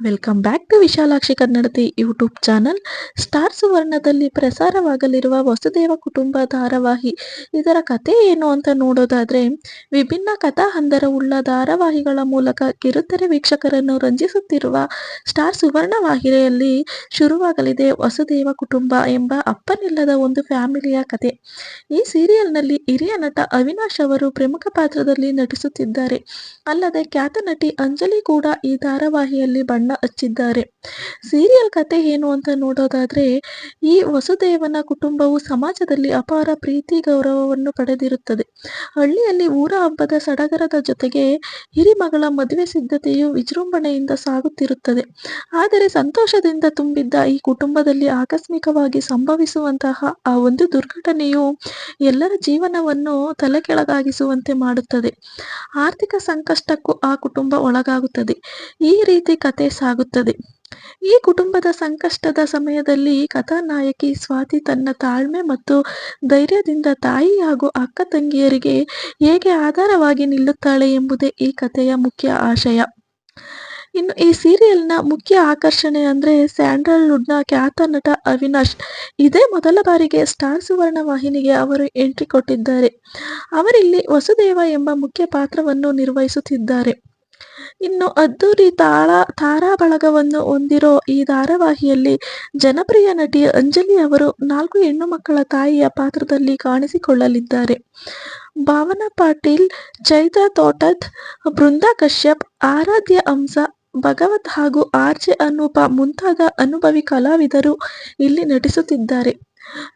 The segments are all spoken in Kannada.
Welcome back to Vishalakshi Kannadathi YouTube channel Star ಸುವರ್ಣದಲ್ಲಿ ಪ್ರಸಾರವಾಗಲಿರುವ ವಸುದೇವ ಕುಟುಂಬ ಧಾರಾವಾಹಿ ಇದರ ಕತೆ ಏನು ಅಂತ ನೋಡೋದಾದ್ರೆ ವಿಭಿನ್ನ ಕಥಾ ಹಂದರವುಳ್ಳ ಧಾರಾವಾಹಿಗಳ ಮೂಲಕ ಕಿರುತೆರೆ ವೀಕ್ಷಕರನ್ನು ರಂಜಿಸುತ್ತಿರುವ ಸ್ಟಾರ್ ಸುವರ್ಣ ವಾಹಿನಿಯಲ್ಲಿ ಶುರುವಾಗಲಿದೆ ವಸುದೇವ ಕುಟುಂಬ ಎಂಬ ಅಪ್ಪನಿಲ್ಲದ ಒಂದು ಫ್ಯಾಮಿಲಿಯ ಕತೆ ಈ ಸೀರಿಯಲ್ನಲ್ಲಿ ಹಿರಿಯ ನಟ ಅವಿನಾಶ್ ಅವರು ಪ್ರಮುಖ ಪಾತ್ರದಲ್ಲಿ ನಟಿಸುತ್ತಿದ್ದಾರೆ. ಅಲ್ಲದೆ ಖ್ಯಾತ ನಟಿ ಅಂಜಲಿ ಕೂಡ ಈ ಧಾರಾವಾಹಿಯಲ್ಲಿ ಬಣ್ಣ ಹಚ್ಚಿದ್ದಾರೆ. ಸೀರಿಯಲ್ ಕತೆ ಏನು ಅಂತ ನೋಡೋದಾದ್ರೆ, ಈ ವಸುದೇವನ ಕುಟುಂಬವು ಸಮಾಜದಲ್ಲಿ ಅಪಾರ ಪ್ರೀತಿ ಗೌರವವನ್ನು ಪಡೆದಿರುತ್ತದೆ. ಹಳ್ಳಿಯಲ್ಲಿ ಊರ ಹಬ್ಬದ ಸಡಗರದ ಜೊತೆಗೆ ಹಿರಿಮಗಳ ಮದುವೆ ಸಿದ್ಧತೆಯು ವಿಜೃಂಭಣೆಯಿಂದ ಸಾಗುತ್ತಿರುತ್ತದೆ. ಆದರೆ ಸಂತೋಷದಿಂದ ತುಂಬಿದ್ದ ಈ ಕುಟುಂಬದಲ್ಲಿ ಆಕಸ್ಮಿಕವಾಗಿ ಸಂಭವಿಸುವಂತಹ ಆ ಒಂದು ದುರ್ಘಟನೆಯು ಎಲ್ಲರ ಜೀವನವನ್ನು ತಲೆಕೆಳಗಾಗಿಸುವಂತೆ ಮಾಡುತ್ತದೆ. ಆರ್ಥಿಕ ಸಂಕಷ್ಟಕ್ಕೂ ಆ ಕುಟುಂಬ ಒಳಗಾಗುತ್ತದೆ. ಈ ರೀತಿ ಕತೆ ಸಾಗುತ್ತದೆ. ಈ ಕುಟುಂಬದ ಸಂಕಷ್ಟದ ಸಮಯದಲ್ಲಿ ಕಥಾನಾಯಕಿ ಸ್ವಾತಿ ತನ್ನ ತಾಳ್ಮೆ ಮತ್ತು ಧೈರ್ಯದಿಂದ ತಾಯಿ ಹಾಗೂ ಅಕ್ಕ ತಂಗಿಯರಿಗೆ ಹೇಗೆ ಆಧಾರವಾಗಿ ನಿಲ್ಲುತ್ತಾಳೆ ಎಂಬುದೇ ಈ ಕಥೆಯ ಮುಖ್ಯ ಆಶಯ. ಇನ್ನು ಈ ಸೀರಿಯಲ್ನ ಮುಖ್ಯ ಆಕರ್ಷಣೆ ಅಂದರೆ ಸ್ಯಾಂಡಲ್ವುಡ್ನ ಖ್ಯಾತ ನಟ ಅವಿನಾಶ್. ಇದೇ ಮೊದಲ ಬಾರಿಗೆ ಸ್ಟಾರ್ ಸುವರ್ಣ ವಾಹಿನಿಗೆ ಅವರು ಎಂಟ್ರಿ ಕೊಟ್ಟಿದ್ದಾರೆ. ಅವರಿಲ್ಲಿ ವಸುದೇವ ಎಂಬ ಮುಖ್ಯ ಪಾತ್ರವನ್ನು ನಿರ್ವಹಿಸುತ್ತಿದ್ದಾರೆ. ಇನ್ನು ಅದ್ದೂರಿ ತಾಳ ತಾರಾ ಬಳಗವನ್ನು ಹೊಂದಿರೋ ಈ ಧಾರಾವಾಹಿಯಲ್ಲಿ ಜನಪ್ರಿಯ ನಟಿ ಅಂಜಲಿ ಅವರು ನಾಲ್ಕು ಹೆಣ್ಣು ಮಕ್ಕಳ ತಾಯಿಯ ಪಾತ್ರದಲ್ಲಿ ಕಾಣಿಸಿಕೊಳ್ಳಲಿದ್ದಾರೆ. ಭಾವನಾ ಪಾಟೀಲ್, ಚೈತ್ರ ತೋಟದ್, ಬೃಂದಾ ಕಶ್ಯಪ್, ಆರಾಧ್ಯ ಹಂಸ ಭಗವತ್ ಹಾಗೂ ಆರ್ ಜೆ ಅನೂಪ ಮುಂತಾದ ಅನುಭವಿ ಕಲಾವಿದರು ಇಲ್ಲಿ ನಟಿಸುತ್ತಿದ್ದಾರೆ.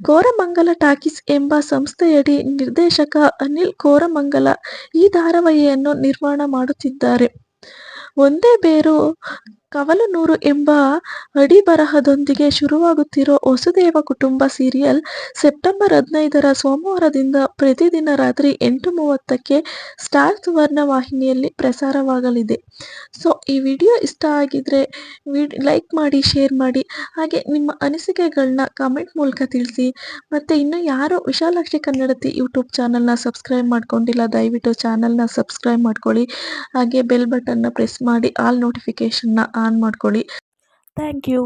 ಕೋರಮಂಗಲ ಟಾಕೀಸ್ ಎಂಬ ಸಂಸ್ಥೆಯಡಿ ನಿರ್ದೇಶಕ ಅನಿಲ್ ಕೋರಮಂಗಲ ಈ ಧಾರಾವಾಹಿಯನ್ನು ನಿರ್ಮಾಣ ಮಾಡುತ್ತಿದ್ದಾರೆ. ಒಂದೇ ಬೇರು ಕವಲನೂರು ಎಂಬ ಅಡಿ ಬರಹದೊಂದಿಗೆ ಶುರುವಾಗುತ್ತಿರೋ ವಸುದೇವ ಕುಟುಂಬ ಸೀರಿಯಲ್ ಸೆಪ್ಟೆಂಬರ್ ಹದಿನೈದರ ಸೋಮವಾರದಿಂದ ಪ್ರತಿದಿನ ರಾತ್ರಿ ಎಂಟು ಮೂವತ್ತಕ್ಕೆ ಸ್ಟಾರ್ ಸುವರ್ಣ ವಾಹಿನಿಯಲ್ಲಿ ಪ್ರಸಾರವಾಗಲಿದೆ. ಸೊ, ಈ ವಿಡಿಯೋ ಇಷ್ಟ ಆಗಿದ್ರೆ ವಿಡ್, ಲೈಕ್ ಮಾಡಿ, ಶೇರ್ ಮಾಡಿ, ಹಾಗೆ ನಿಮ್ಮ ಅನಿಸಿಕೆಗಳನ್ನ ಕಾಮೆಂಟ್ ಮೂಲಕ ತಿಳಿಸಿ. ಮತ್ತು ಇನ್ನು ಯಾರು ವಿಶಾಲಾಕ್ಷಿ ಕನ್ನಡತಿ ಯೂಟ್ಯೂಬ್ ಚಾನಲ್ನ ಸಬ್ಸ್ಕ್ರೈಬ್ ಮಾಡ್ಕೊಂಡಿಲ್ಲ, ದಯವಿಟ್ಟು ಚಾನಲ್ನ ಸಬ್ಸ್ಕ್ರೈಬ್ ಮಾಡ್ಕೊಳ್ಳಿ. ಹಾಗೆ ಬೆಲ್ ಬಟನ್ನ ಪ್ರೆಸ್ ಮಾಡಿ, ಆಲ್ ನೋಟಿಫಿಕೇಷನ್ನ ಆನ್ ಮಾಡ್ಕೊಳ್ಳಿ. Thank you.